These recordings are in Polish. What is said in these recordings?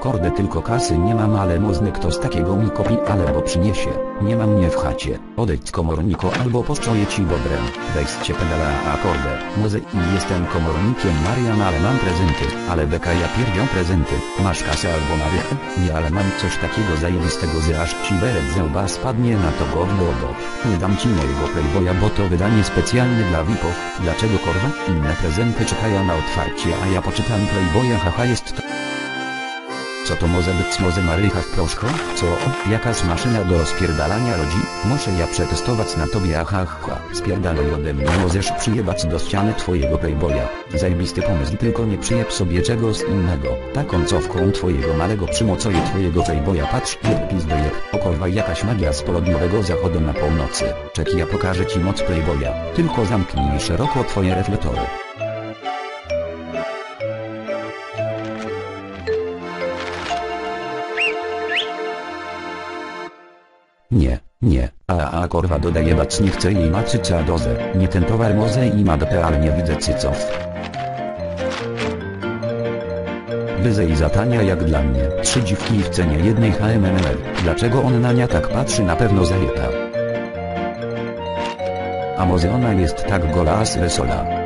Korde tylko kasy nie mam ale mozny kto z takiego mi kopi albo przyniesie. Nie mam mnie w chacie. Odejdź komorniko albo poszczoję ci bobrem. Weźcie pedala a kordę. Mozy i jestem komornikiem Marian ale mam prezenty. Ale beka ja pierdzią prezenty. Masz kasę albo marychę? Nie ale mam coś takiego zajebistego że aż ci beret ze łba spadnie na to gówno obok. Nie dam ci mojego playboya bo to wydanie specjalne dla VIPów. Dlaczego korwa? Inne prezenty czekają na otwarcie a ja poczytam playboya haha jest to... Co to może być może marycha w proszku? Co? Jakaś maszyna do spierdalania ludzi? Muszę ja przetestować na tobie aha ha. Spierdalaj ode mnie możesz przyjebać do ściany twojego playboya. Zajebisty pomysł tylko nie przyjeb sobie czegoś innego. Taką cofką twojego malego przymocuję twojego playboya patrz jeb pizduje. O kurwa jakaś magia z południowego zachodu na północy. Czeki ja pokażę ci moc playboya. Tylko zamknij szeroko twoje reflektory. Nie, nie, a a korwa dodaje bac nie chce jej macyca dozę, nie ten towar może i ma dopę ale nie widzę cyców. Wyzej zatania jak dla mnie, trzy dziwki w cenie jednej HMML, dlaczego on na nią tak patrzy na pewno zajeta. A może ona jest tak gola as wesola.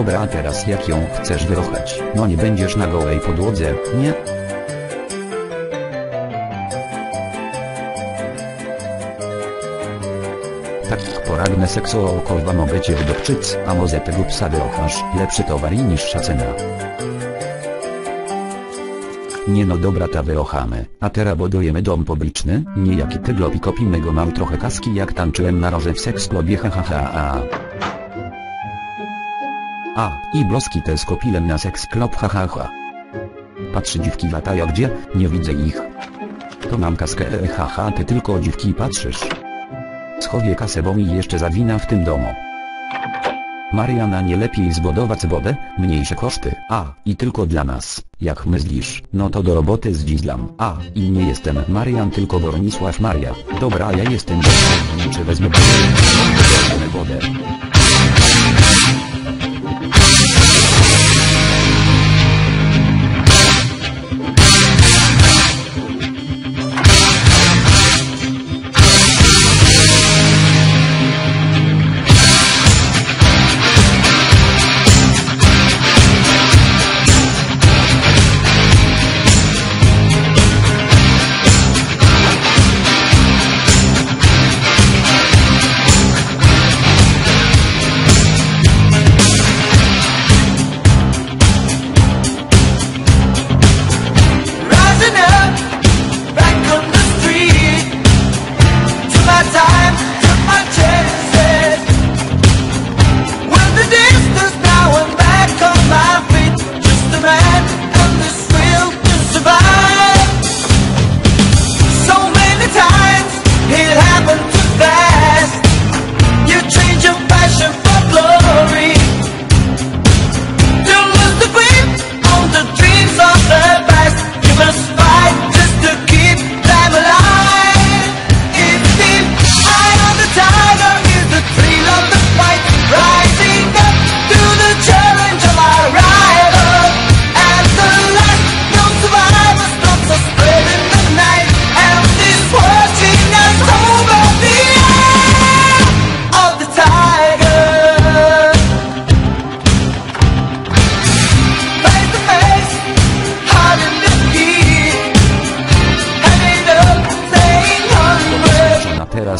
Dobra a teraz jak ją chcesz wyrochać? No nie będziesz na gołej podłodze, nie? Tak poragnę sekso korwa mogę cię a może tego psa wyrochasz, lepszy towar i niższa cena. Nie no dobra ta wyrochamy, a teraz budujemy dom publiczny, niejaki tyglop i kopimy go mam trochę kaski jak tańczyłem na roże w seksklubie hahaha a. A, i bloski te z kopilem na seks klop hahaha. Patrzy dziwki latają gdzie, nie widzę ich. To mam kaskę e, haha ty tylko dziwki patrzysz. Schowię kasę bo mi jeszcze zawina w tym domu. Mariana nie lepiej zbudować wodę, mniejsze koszty, a, i tylko dla nas, jak myślisz, no to do roboty z a, i nie jestem Marian tylko Bronisław Maria, dobra ja jestem czy wezmę wodę.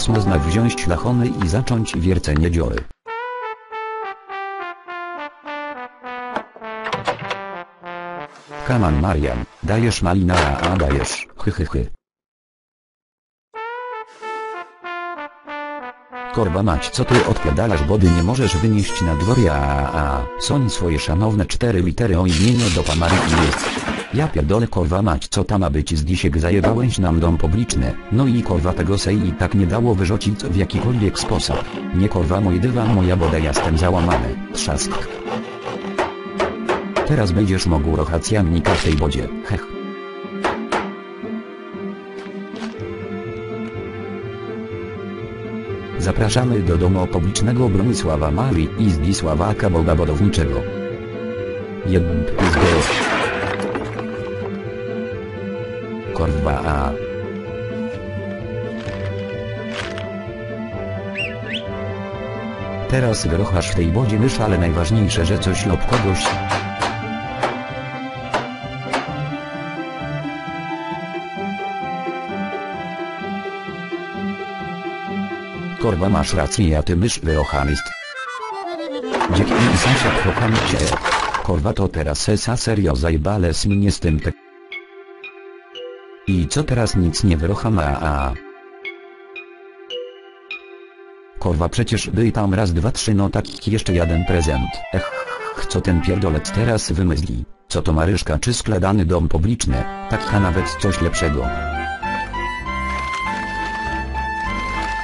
Teraz można wziąć ślachony i zacząć wiercenie dziory. Kaman Marian, dajesz malina a dajesz, hy hy hy. Korba mać co ty odpiadalasz body nie możesz wynieść na dworie a a a swoje szanowne cztery litery o imieniu do Pamaryki jest. Ja pierdolę korwa mać co tam ma być z dzisiek zajebałeś nam dom publiczny, no i korwa tego sej i tak nie dało wyrzucić w jakikolwiek sposób. Nie korwa mój dywan moja boda jestem załamany, trzask. Teraz będziesz mógł rochać jamnika w tej wodzie, hech. Zapraszamy do domu publicznego Bronisława Marii i Zdzisława Kaboga Budowniczego. Jednym pizdo. Korwa A. Teraz wyrochasz w tej wodzie mysz, ale najważniejsze, że coś lub kogoś. Korwa masz rację, a ty mysz wyrochany jest. Dzięki sąsiad kocham cię. Korwa to teraz esa serio zajbales mnie z tym. I co teraz nic nie wyrocham a a. Korwa przecież by tam raz dwa trzy no taki jeszcze jeden prezent. Ech, co ten pierdolec teraz wymyśli? Co to Maryszka czy składany dom publiczny? Taka nawet coś lepszego.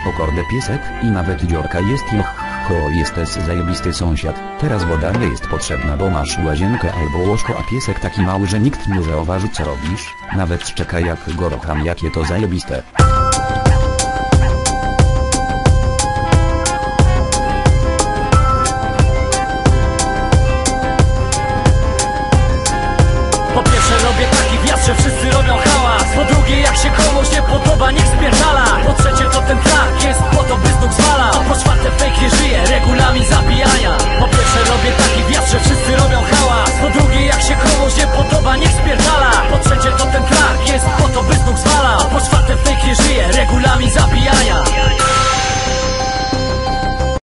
Okordę piesek i nawet dziorka jest joch. Ko jesteś zajebisty sąsiad, teraz woda nie jest potrzebna bo masz łazienkę albo łóżko a piesek taki mały że nikt nie zauważy co robisz, nawet szczeka jak go rocham jakie to zajebiste. Po pierwsze robię taki wjazd, że wszyscy robią hałas. Po drugie jak się komuś nie podoba niech spierdala ten trak jest po to, by znów zwala. A po czwarte fake nie żyje, regulamin zabijania